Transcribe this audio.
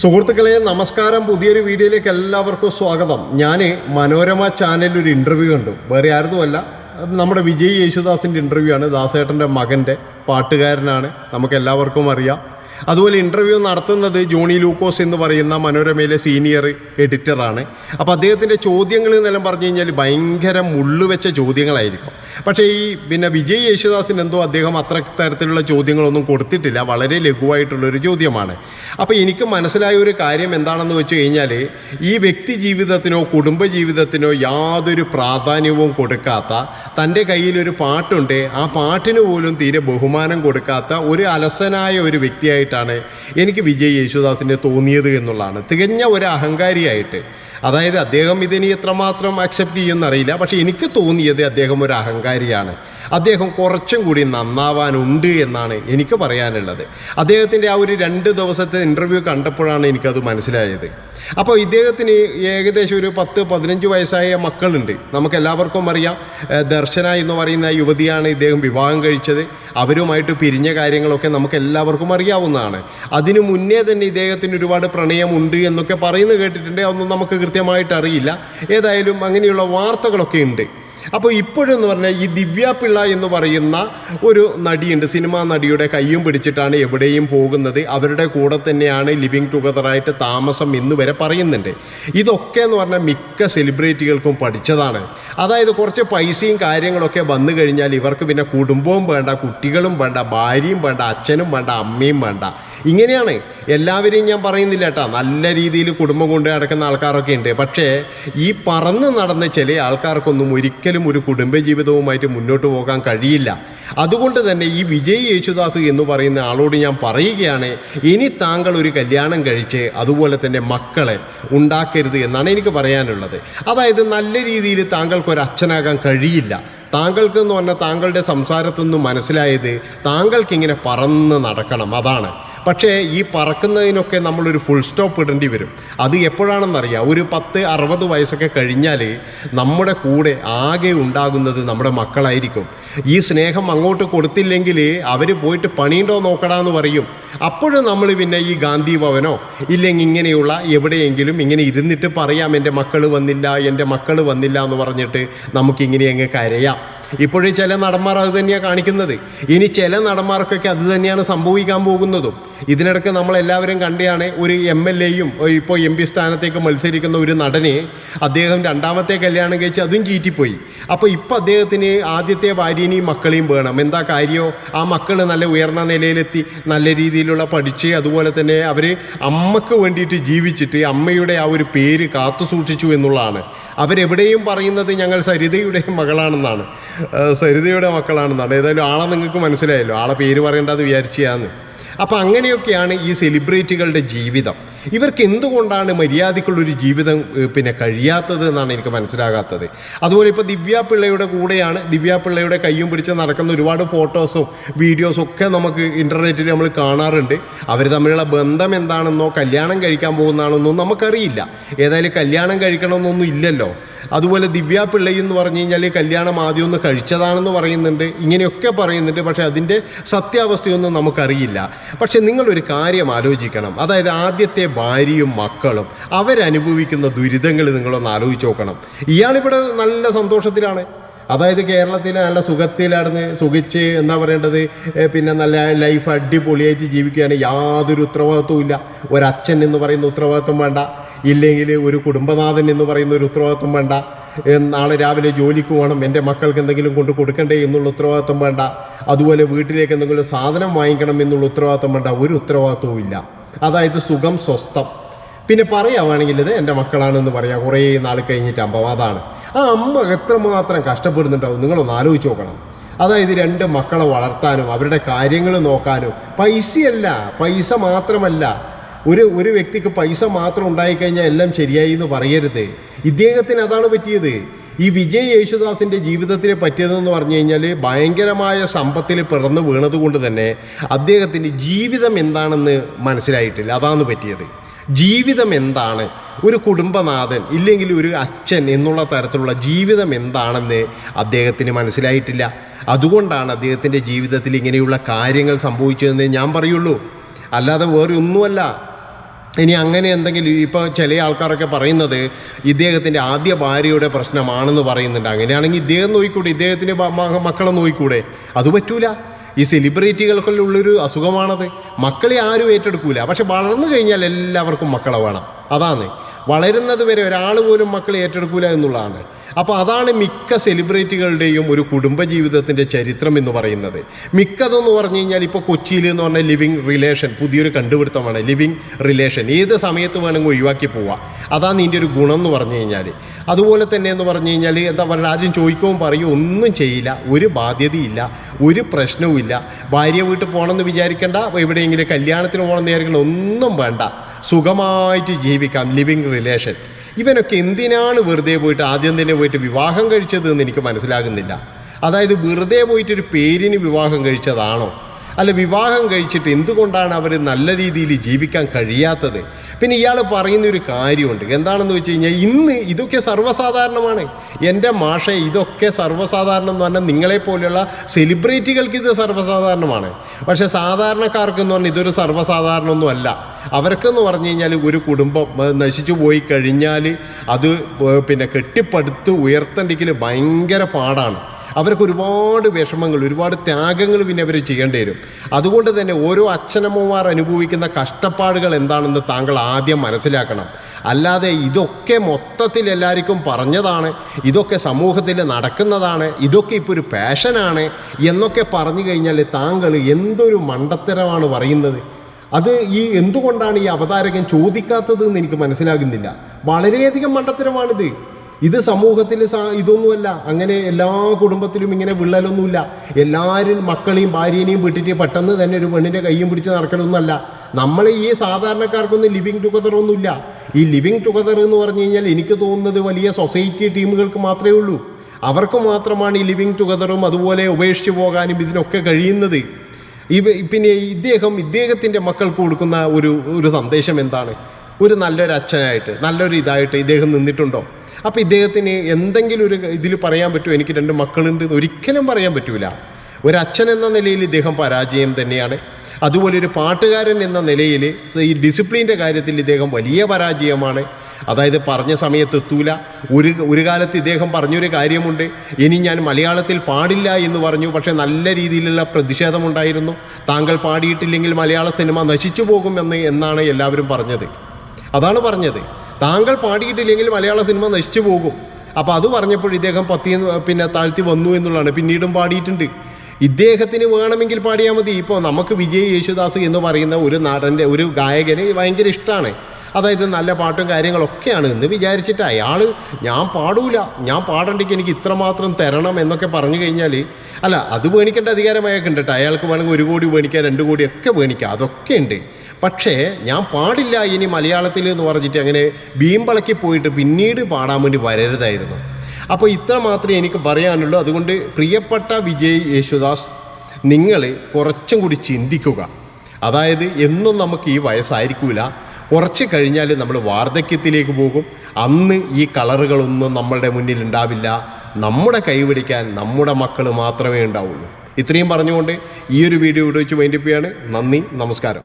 സുഹൃത്തുക്കളെ നമസ്കാരം. പുതിയൊരു വീഡിയോയിലേക്ക് എല്ലാവർക്കും സ്വാഗതം. ഞാൻ മനോരമ ചാനലിൽ ഒരു ഇന്റർവ്യൂ കണ്ടു. വേറെ ആരുമല്ല നമ്മുടെ വിജയ് യേശുദാസിന്റെ ഇന്റർവ്യൂ ആണ്. ദാസേട്ടന്റെ മകന്റെ പാട്ടുകാരനാണ്. നമുക്ക് എല്ലാവർക്കും അറിയാം. അതുപോലെ ഇന്റർവ്യൂ നടത്തുന്നത് ജോണി ലൂക്കോസ് എന്ന് പറയുന്ന മനോരമയിലെ സീനിയർ എഡിറ്ററാണ് അപ്പോൾ അദ്ദേഹത്തിന്റെ ചോദ്യങ്ങൾ എന്നെല്ലാം പറഞ്ഞു കഴിഞ്ഞാൽ ഭയങ്കര മുള്ളുവെച്ച ചോദ്യങ്ങളായിരിക്കും. പക്ഷേ ഈ പിന്നെ വിജയ് യേശുദാസിന് എന്തോ അദ്ദേഹം അത്ര തരത്തിലുള്ള ചോദ്യങ്ങളൊന്നും കൊടുത്തിട്ടില്ല. വളരെ ലഘുവായിട്ടുള്ളൊരു ചോദ്യമാണ്. അപ്പോൾ എനിക്ക് മനസ്സിലായ ഒരു കാര്യം എന്താണെന്ന് വെച്ച് കഴിഞ്ഞാൽ ഈ വ്യക്തി ജീവിതത്തിനോ കുടുംബ ജീവിതത്തിനോ യാതൊരു പ്രാധാന്യവും കൊടുക്കാത്ത തന്റെ കയ്യിലൊരു പാട്ടുണ്ട് ആ പാട്ടിന് പോലും തീരെ ബഹുമാനം കൊടുക്കാത്ത ഒരു അലസനായ ഒരു വ്യക്തിയായിട്ടാണ് എനിക്ക് വിജയ് യേശുദാസിനെ തോന്നിയത് എന്നുള്ളതാണ്. തികഞ്ഞ ഒരു അഹങ്കാരിയായിട്ട്. അതായത് അദ്ദേഹം ഇതിനി എത്രമാത്രം അക്സെപ്റ്റ് ചെയ്യുമെന്നറിയില്ല. പക്ഷേ എനിക്ക് തോന്നിയത് അദ്ദേഹം ഒരു അഹങ്കാരിയാണ്. അദ്ദേഹം കുറച്ചും കൂടി നന്നാവാനുണ്ട് എന്നാണ് എനിക്ക് പറയാനുള്ളത്. അദ്ദേഹത്തിന്റെ ആ ഒരു രണ്ട് ദിവസത്തെ ഇന്റർവ്യൂ കണ്ടപ്പോഴാണ് എനിക്കത് മനസ്സിലായത്. അപ്പോൾ ഇദ്ദേഹത്തിന് ഏകദേശം ഒരു പത്ത് പതിനഞ്ച് വയസ്സായ മക്കളുണ്ട്. നമുക്ക് എല്ലാവർക്കും അറിയാം ദർശന എന്ന് പറയുന്ന യുവതിയാണ് ഇദ്ദേഹം വിവാഹം കഴിച്ചത്. അവരുമായിട്ട് പിരിഞ്ഞ കാര്യങ്ങളൊക്കെ നമുക്ക് എല്ലാവർക്കും അറിയാവുന്നതാണ് അതിനു മുന്നേ തന്നെ ഇദ്ദേഹത്തിന് ഒരുപാട് പ്രണയമുണ്ട് എന്നൊക്കെ പറയുന്നത് കേട്ടിട്ടുണ്ട്. അതൊന്നും നമുക്ക് കൃത്യമായിട്ട് അറിയില്ല. ഏതായാലും അങ്ങനെയുള്ള വാർത്തകളൊക്കെ ഉണ്ട്. അപ്പോൾ ഇപ്പോഴെന്ന് പറഞ്ഞാൽ ഈ ദിവ്യ പിള്ള എന്ന് പറയുന്ന ഒരു നടിയുണ്ട്. സിനിമാ നടിയുടെ കയ്യും പിടിച്ചിട്ടാണ് എവിടെയും പോകുന്നത്. അവരുടെ കൂടെ തന്നെയാണ് ലിവിങ് ടുഗദറായിട്ട് താമസം എന്ന് വരെ പറയുന്നുണ്ട്. ഇതൊക്കെ എന്ന് പറഞ്ഞാൽ മിക്ക സെലിബ്രിറ്റികൾക്കും പഠിച്ചതാണ്. അതായത് കുറച്ച് പൈസയും കാര്യങ്ങളൊക്കെ വന്നു കഴിഞ്ഞാൽ ഇവർക്ക് പിന്നെ കുടുംബവും വേണ്ട കുട്ടികളും വേണ്ട ഭാര്യയും വേണ്ട അച്ഛനും വേണ്ട അമ്മയും വേണ്ട. ഇങ്ങനെയാണ്. എല്ലാവരെയും ഞാൻ പറയുന്നില്ല കേട്ടോ. നല്ല രീതിയിൽ കുടുംബം കൊണ്ട് നടക്കുന്ന ആൾക്കാരൊക്കെ ഉണ്ട്. പക്ഷേ ഈ പറന്ന് നടന്ന ചില ആൾക്കാർക്കൊന്നും ഒരിക്കലും ഒരു കുടുംബ ജീവിതവുമായിട്ട് മുന്നോട്ട് പോകാൻ കഴിയില്ല. അതുകൊണ്ട് തന്നെ ഈ വിജയ് യേശുദാസ് എന്ന് പറയുന്ന ആളോട് ഞാൻ പറയുകയാണ് ഇനി താങ്കൾ ഒരു കല്യാണം കഴിച്ച് അതുപോലെ തന്നെ മക്കളെ ഉണ്ടാക്കരുത് എന്നാണ് എനിക്ക് പറയാനുള്ളത്. അതായത് നല്ല രീതിയിൽ താങ്കൾക്ക് ഒരു അച്ഛനാകാൻ കഴിയില്ല. താങ്കൾക്ക് എന്ന് പറഞ്ഞാൽ താങ്കളുടെ സംസാരത്തു നിന്ന് മനസ്സിലായത് താങ്കൾക്ക് ഇങ്ങനെ പറന്ന് നടക്കണം അതാണ്. പക്ഷേ ഈ പറക്കുന്നതിനൊക്കെ നമ്മളൊരു ഫുൾ സ്റ്റോപ്പ് ഇടേണ്ടി വരും. അത് എപ്പോഴാണെന്നറിയാം? ഒരു പത്ത് അറുപത് വയസ്സൊക്കെ കഴിഞ്ഞാൽ നമ്മുടെ കൂടെ ആകെ ഉണ്ടാകുന്നത് നമ്മുടെ മക്കളായിരിക്കും. ഈ സ്നേഹം അങ്ങോട്ട് കൊടുത്തില്ലെങ്കിൽ അവർ പോയിട്ട് പണിയുണ്ടോ നോക്കടാന്ന് പറയും. അപ്പോഴും നമ്മൾ പിന്നെ ഈ ഗാന്ധി ഭവനോ ഇല്ലെങ്കിൽ ഇങ്ങനെയുള്ള എവിടെയെങ്കിലും ഇങ്ങനെ ഇരുന്നിട്ട് പറയാം എന്റെ മക്കൾ വന്നില്ല എന്റെ മക്കൾ വന്നില്ല എന്ന് പറഞ്ഞിട്ട് നമുക്കിങ്ങനെ അങ്ങ് കരയാം. ഇപ്പോഴും ചില നടന്മാർ അത് തന്നെയാണ് കാണിക്കുന്നത്. ഇനി ചില നടന്മാർക്കൊക്കെ അത് തന്നെയാണ് സംഭവിക്കാൻ പോകുന്നതും. ഇതിനിടയ്ക്ക് നമ്മളെല്ലാവരും കണ്ടെയാണ് ഒരു എം എൽ എയും ഇപ്പോൾ എം പി സ്ഥാനത്തേക്ക് മത്സരിക്കുന്ന ഒരു നടനെ അദ്ദേഹം രണ്ടാമത്തെ കല്യാണം കഴിച്ച് അതും ചീറ്റിപ്പോയി. അപ്പോൾ ഇപ്പോൾ അദ്ദേഹത്തിന് ആദ്യത്തെ ഭാര്യനെയും മക്കളെയും വേണം. എന്താ കാര്യമോ ആ മക്കൾ നല്ല ഉയർന്ന നിലയിലെത്തി നല്ല രീതിയിലുള്ള പഠിച്ച് അതുപോലെ തന്നെ അവർ അമ്മയ്ക്ക് വേണ്ടിയിട്ട് ജീവിച്ചിട്ട് അമ്മയുടെ ആ ഒരു പേര് കാത്തു സൂക്ഷിച്ചു എന്നുള്ളതാണ്. അവരെവിടെയും പറയുന്നത് ഞങ്ങൾ സരിതയുടെ മകളാണെന്നാണ്. സരിതയുടെ മക്കളാണെന്നാണ്. ഏതായാലും ആളെ നിങ്ങൾക്ക് മനസ്സിലായല്ലോ. ആളെ പേര് പറയേണ്ടത് വിചാരിച്ചാന്ന് അപ്പോൾ അങ്ങനെയൊക്കെയാണ് ഈ സെലിബ്രിറ്റികളുടെ ജീവിതം. ഇവർക്ക് എന്തുകൊണ്ടാണ് മര്യാദക്കുള്ളൊരു ജീവിതം പിന്നെ കഴിയാത്തത് എന്നാണ് എനിക്ക് മനസ്സിലാകാത്തത്. അതുപോലെ ഇപ്പോൾ ദിവ്യാ പിള്ളയുടെ കൂടെയാണ് ദിവ്യാ പിള്ളയുടെ കയ്യും പിടിച്ച് നടക്കുന്ന ഒരുപാട് ഫോട്ടോസും വീഡിയോസും ഒക്കെ നമുക്ക് ഇന്റർനെറ്റിൽ നമ്മൾ കാണാറുണ്ട്. അവർ തമ്മിലുള്ള ബന്ധം എന്താണെന്നോ കല്യാണം കഴിക്കാൻ പോകുന്നതാണെന്നോ നമുക്കറിയില്ല. ഏതായാലും കല്യാണം കഴിക്കണമെന്നൊന്നും ഇല്ലല്ലോ. അതുപോലെ ദിവ്യ പിള്ളை എന്ന് പറഞ്ഞു കഴിഞ്ഞാൽ കല്യാണം ആദ്യം ഒന്ന് കഴിച്ചതാണെന്ന് പറയുന്നുണ്ട്. ഇങ്ങനെയൊക്കെ പറയുന്നുണ്ട്. പക്ഷേ അതിന്റെ സത്യാവസ്ഥയൊന്നും നമുക്കറിയില്ല. പക്ഷെ നിങ്ങളൊരു കാര്യം ആലോചിക്കണം. അതായത് ആദ്യത്തെ ഭാര്യയും മക്കളും അവരനുഭവിക്കുന്ന ദുരിതങ്ങൾ നിങ്ങളൊന്ന് ആലോചിച്ച് നോക്കണം. ഇയാളിവിടെ നല്ല സന്തോഷത്തിലാണ്. അതായത് കേരളത്തിൽ നല്ല സുഖത്തിലായിരുന്നു സുഖിച്ച് എന്താ പറയേണ്ടത്? പിന്നെ നല്ല ലൈഫ് അടിപൊളിയായിട്ട് ജീവിക്കുകയാണ്. യാതൊരു ഉത്തരവാദിത്വവും ഇല്ല. ഒരച്ഛൻ എന്ന് പറയുന്ന ഉത്തരവാദിത്വം വേണ്ട. ഇല്ലെങ്കിൽ ഒരു കുടുംബനാഥൻ എന്ന് പറയുന്ന ഒരു ഉത്തരവാദിത്വം വേണ്ട. നാളെ രാവിലെ ജോലിക്ക് പോകണം. എന്റെ മക്കൾക്ക് എന്തെങ്കിലും കൊണ്ട് കൊടുക്കണ്ടേ എന്നുള്ള ഉത്തരവാദിത്വം വേണ്ട. അതുപോലെ വീട്ടിലേക്ക് എന്തെങ്കിലും സാധനം വാങ്ങിക്കണം എന്നുള്ള ഉത്തരവാദിത്വം വേണ്ട. ഒരു ഉത്തരവാദിത്വവും ഇല്ല. അതായത് സുഖം സ്വസ്ഥം. പിന്നെ പറയാവാണെങ്കിൽ ഇത് എന്റെ മക്കളാണെന്ന് പറയാം. കുറേ നാൾ കഴിഞ്ഞിട്ട് അമ്പം അതാണ്. ആ അമ്മ എത്രമാത്രം കഷ്ടപ്പെടുന്നുണ്ടാവും? നിങ്ങളൊന്ന് ആലോചിച്ച് നോക്കണം. അതായത് രണ്ട് മക്കളെ വളർത്താനും അവരുടെ കാര്യങ്ങൾ നോക്കാനും പൈസയല്ല. പൈസ മാത്രമല്ല. ഒരു ഒരു വ്യക്തിക്ക് പൈസ മാത്രം ഉണ്ടായിക്കഴിഞ്ഞാൽ എല്ലാം ശരിയായി എന്ന് പറയരുത്. ഇദ്ദേഹത്തിന് അതാണ് പറ്റിയത്. ഈ വിജയ് യേശുദാസിന്റെ ജീവിതത്തിനെ പറ്റിയതെന്ന് പറഞ്ഞു കഴിഞ്ഞാൽ ഭയങ്കരമായ സമ്പത്തിൽ പിറന്നു വീണതുകൊണ്ട് തന്നെ അദ്ദേഹത്തിന്റെ ജീവിതം എന്താണെന്ന് മനസ്സിലായിട്ടില്ല. അതാണ് പറ്റിയത്. ജീവിതം എന്താണ്? ഒരു കുടുംബനാഥൻ ഇല്ലെങ്കിൽ ഒരു അച്ഛൻ എന്നുള്ള തരത്തിലുള്ള ജീവിതം എന്താണെന്ന് അദ്ദേഹത്തിന് മനസ്സിലായിട്ടില്ല. അതുകൊണ്ടാണ് അദ്ദേഹത്തിന്റെ ജീവിതത്തിൽ ഇങ്ങനെയുള്ള കാര്യങ്ങൾ സംഭവിച്ചതെന്ന് ഞാൻ പറയുള്ളൂ. അല്ലാതെ വേറെ ഒന്നുമല്ല. ഇനി അങ്ങനെ എന്തെങ്കിലും ഇപ്പോൾ ചില ആൾക്കാരൊക്കെ പറയുന്നത് ഇദ്ദേഹത്തിന്റെ ആദ്യ ഭാര്യയുടെ പ്രശ്നമാണെന്ന് പറയുന്നുണ്ട്. അങ്ങനെയാണെങ്കിൽ ഇദ്ദേഹം നോക്കിക്കൂടെ ഇദ്ദേഹത്തിന്റെ മക്കളെ നോക്കിക്കൂടെ അത് പറ്റൂല. ഈ സെലിബ്രിറ്റികൾക്കുള്ളൊരു അസുഖമാണത്. മക്കളെ ആരും ഏറ്റെടുക്കൂല. പക്ഷെ വളർന്നു കഴിഞ്ഞാൽ എല്ലാവർക്കും മക്കളെ വേണം. അതാണ്. വളരുന്നത് വരെ ഒരാൾ പോലും മക്കളെ ഏറ്റെടുക്കൂല എന്നുള്ളതാണ്. അപ്പോൾ അതാണ് മിക്ക സെലിബ്രിറ്റികളുടെയും ഒരു കുടുംബജീവിതത്തിന്റെ ചരിത്രം എന്ന് പറയുന്നത്. മിക്കതെന്ന് പറഞ്ഞു കഴിഞ്ഞാൽ ഇപ്പോൾ കൊച്ചിയിൽ എന്ന് പറഞ്ഞാൽ ലിവിങ് റിലേഷൻ പുതിയൊരു കണ്ടുപിടുത്തമാണ് ലിവിങ് റിലേഷൻ ഏത് സമയത്ത് വേണമെങ്കിൽ ഒഴിവാക്കി പോവാം. അതാണ് ഇതിന്റെ ഒരു ഗുണം എന്ന് പറഞ്ഞു കഴിഞ്ഞാൽ. അതുപോലെ തന്നെ എന്ന് പറഞ്ഞു കഴിഞ്ഞാൽ എന്താ പറയുക ആദ്യം ചോദിക്കുകയും പറയും ഒന്നും ചെയ്യില്ല ഒരു ബാധ്യതയില്ല ഒരു പ്രശ്നവുമില്ല. ഭാര്യ വീട്ടിൽ പോകണമെന്ന് വിചാരിക്കേണ്ട എവിടെയെങ്കിലും കല്യാണത്തിന് പോകണമെന്ന് വിചാരിക്കണം ഒന്നും വേണ്ട. സുഖമായിട്ട് ജീവിക്കാം ലിവിങ് റിലേഷൻ ഇവനൊക്കെ എന്തിനാണ് വെറുതെ പോയിട്ട് ആദ്യം തന്നെ പോയിട്ട് വിവാഹം കഴിച്ചത് എന്ന് എനിക്ക് മനസ്സിലാകുന്നില്ല. അതായത് വെറുതെ പോയിട്ട് ഒരു പേരിന് വിവാഹം കഴിച്ചതാണോ? അല്ല വിവാഹം കഴിച്ചിട്ട് എന്തുകൊണ്ടാണ് അവർ നല്ല രീതിയിൽ ജീവിക്കാൻ കഴിയാത്തത്? പിന്നെ ഇയാൾ പറയുന്ന ഒരു കാര്യമുണ്ട്. എന്താണെന്ന് വെച്ച് കഴിഞ്ഞാൽ ഇന്ന് ഇതൊക്കെ സർവസാധാരണമാണ്. എന്റെ മാഷെ ഇതൊക്കെ സർവസാധാരണം എന്ന് പറഞ്ഞാൽ നിങ്ങളെപ്പോലെയുള്ള സെലിബ്രിറ്റികൾക്ക് ഇത് സർവസാധാരണമാണ്. പക്ഷേ സാധാരണക്കാർക്ക് എന്ന് പറഞ്ഞാൽ ഇതൊരു സർവസാധാരണമൊന്നും അല്ല. അവർക്കെന്ന് പറഞ്ഞു കഴിഞ്ഞാൽ ഒരു കുടുംബം നശിച്ചു പോയി കഴിഞ്ഞാൽ അത് പിന്നെ കെട്ടിപ്പടുത്ത് ഉയർത്തണ്ടെങ്കിൽ ഭയങ്കര പാടാണ്. അവർക്ക് ഒരുപാട് വിഷമങ്ങൾ ഒരുപാട് ത്യാഗങ്ങൾ പിന്നെ അവർ ചെയ്യേണ്ടി വരും. അതുകൊണ്ട് തന്നെ ഓരോ അച്ഛനമ്മമാർ അനുഭവിക്കുന്ന കഷ്ടപ്പാടുകൾ എന്താണെന്ന് താങ്കൾ ആദ്യം മനസ്സിലാക്കണം. അല്ലാതെ ഇതൊക്കെ മൊത്തത്തിൽ എല്ലാവർക്കും പറഞ്ഞതാണ് ഇതൊക്കെ സമൂഹത്തിൽ നടക്കുന്നതാണ് ഇതൊക്കെ ഇപ്പോൾ ഒരു പാഷനാണ് എന്നൊക്കെ പറഞ്ഞു കഴിഞ്ഞാൽ താങ്കൾ എന്തൊരു മണ്ടത്തരമാണ് പറയുന്നത്. അത് ഈ എന്തുകൊണ്ടാണ് ഈ അവതാരകൻ ചോദിക്കാത്തത് എന്ന് എനിക്ക് മനസ്സിലാകുന്നില്ല. വളരെയധികം മണ്ടത്തരമാണിത്. ഇത് സമൂഹത്തിൽ ഇതൊന്നുമല്ല. അങ്ങനെ എല്ലാ കുടുംബത്തിലും ഇങ്ങനെ വിള്ളലൊന്നുമില്ല. എല്ലാവരും മക്കളെയും ഭാര്യനെയും വിട്ടിട്ട് പെട്ടെന്ന് തന്നെ ഒരു പെണ്ണിന്റെ കൈയും പിടിച്ച് നടക്കലൊന്നുമല്ല. നമ്മൾ ഈ സാധാരണക്കാർക്കൊന്നും ലിവിങ് ടുഗദർ ഒന്നുമില്ല. ഈ ലിവിങ് ടുഗദർ എന്ന് പറഞ്ഞു കഴിഞ്ഞാൽ എനിക്ക് തോന്നുന്നത് വലിയ സൊസൈറ്റി ടീമുകൾക്ക് മാത്രമേ ഉള്ളൂ. അവർക്ക് മാത്രമാണ് ഈ ലിവിങ് ടുഗദറും അതുപോലെ ഉപേക്ഷിച്ച് പോകാനും ഇതിനൊക്കെ കഴിയുന്നത്. ഈ പിന്നെ ഇദ്ദേഹം ഇദ്ദേഹത്തിന്റെ മക്കൾക്ക് കൊടുക്കുന്ന ഒരു ഒരു സന്ദേശം എന്താണ്? ഒരു നല്ലൊരു അച്ഛനായിട്ട് നല്ലൊരു ഇതായിട്ട് ഇദ്ദേഹം നിന്നിട്ടുണ്ടോ? അപ്പോൾ ഇദ്ദേഹത്തിന് എന്തെങ്കിലും ഒരു ഇതിൽ പറയാൻ പറ്റുമോ? എനിക്ക് രണ്ട് മക്കളുണ്ട് എന്ന് ഒരിക്കലും പറയാൻ പറ്റൂല. ഒരച്ഛൻ എന്ന നിലയിൽ ഇദ്ദേഹം പരാജയം തന്നെയാണ്. അതുപോലെ ഒരു പാട്ടുകാരൻ എന്ന നിലയിൽ ഈ ഡിസിപ്ലിന്റെ കാര്യത്തിൽ ഇദ്ദേഹം വലിയ പരാജയമാണ്. അതായത് പറഞ്ഞ സമയത്ത് എത്തൂല. ഒരു ഒരു കാലത്ത് ഇദ്ദേഹം പറഞ്ഞൊരു കാര്യമുണ്ട്. ഇനി ഞാൻ മലയാളത്തിൽ പാടില്ല എന്ന് പറഞ്ഞു. പക്ഷേ നല്ല രീതിയിലുള്ള പ്രതിഷേധമുണ്ടായിരുന്നു. താങ്കൾ പാടിയിട്ടില്ലെങ്കിൽ മലയാള സിനിമ നശിച്ചു പോകുമെന്ന് എന്നാണ് എല്ലാവരും പറഞ്ഞത്. അതാണ് പറഞ്ഞത്. താങ്കൾ പാടിയിട്ടില്ലെങ്കിൽ മലയാള സിനിമ നശിച്ചു പോകും. അപ്പോൾ അത് പറഞ്ഞപ്പോൾ ഇദ്ദേഹം പത്തി പിന്നെ താഴ്ത്തി വന്നു എന്നുള്ളതാണ്. പിന്നീടും പാടിയിട്ടുണ്ട്. ഇദ്ദേഹത്തിന് വേണമെങ്കിൽ പാടിയാൽ മതി. ഇപ്പോൾ നമുക്ക് വിജയ് യേശുദാസ് എന്ന് പറയുന്ന ഒരു നടന്റെ ഒരു ഗായകന് ഭയങ്കര ഇഷ്ടമാണ് അതായത് നല്ല പാട്ടും കാര്യങ്ങളൊക്കെയാണ് എന്ന് വിചാരിച്ചിട്ട് അയാൾ ഞാൻ പാടൂല ഞാൻ പാടണ്ടെങ്കിൽ എനിക്ക് ഇത്രമാത്രം തരണം എന്നൊക്കെ പറഞ്ഞു കഴിഞ്ഞാൽ അല്ല അത് മേണിക്കേണ്ട അധികാരം അയാൾക്കുണ്ട് കേട്ടോ അയാൾക്ക് വേണമെങ്കിൽ ഒരു കോടി മേണിക്കാം രണ്ട് കോടി ഒക്കെ അതൊക്കെ ഉണ്ട്. പക്ഷേ ഞാൻ പാടില്ല ഇനി മലയാളത്തിൽ എന്ന് പറഞ്ഞിട്ട് അങ്ങനെ ബീമ്പളക്കി പോയിട്ട് പിന്നീട് പാടാൻ വേണ്ടി വരരുതായിരുന്നു. അപ്പോൾ ഇത്ര മാത്രമേ എനിക്ക് പറയാനുള്ളൂ. അതുകൊണ്ട് പ്രിയപ്പെട്ട വിജയ് യേശുദാസ് നിങ്ങൾ കുറച്ചും കൂടി ചിന്തിക്കുക. അതായത് എന്നും നമുക്ക് ഈ വയസ്സായിരിക്കൂല. കുറച്ച് കഴിഞ്ഞാൽ നമ്മൾ വാർദ്ധക്യത്തിലേക്ക് പോകും. അന്ന് ഈ കളറുകളൊന്നും നമ്മളുടെ മുന്നിൽ ഉണ്ടാവില്ല. നമ്മുടെ കൈപിടിക്കാൻ നമ്മുടെ മക്കൾ മാത്രമേ ഉണ്ടാവുള്ളൂ. ഇത്രയും പറഞ്ഞുകൊണ്ട് ഈ ഒരു വീഡിയോ ഇവിടെ വെച്ച് വൈൻഡപ്പ് ചെയ്യാണ്. നന്ദി നമസ്കാരം.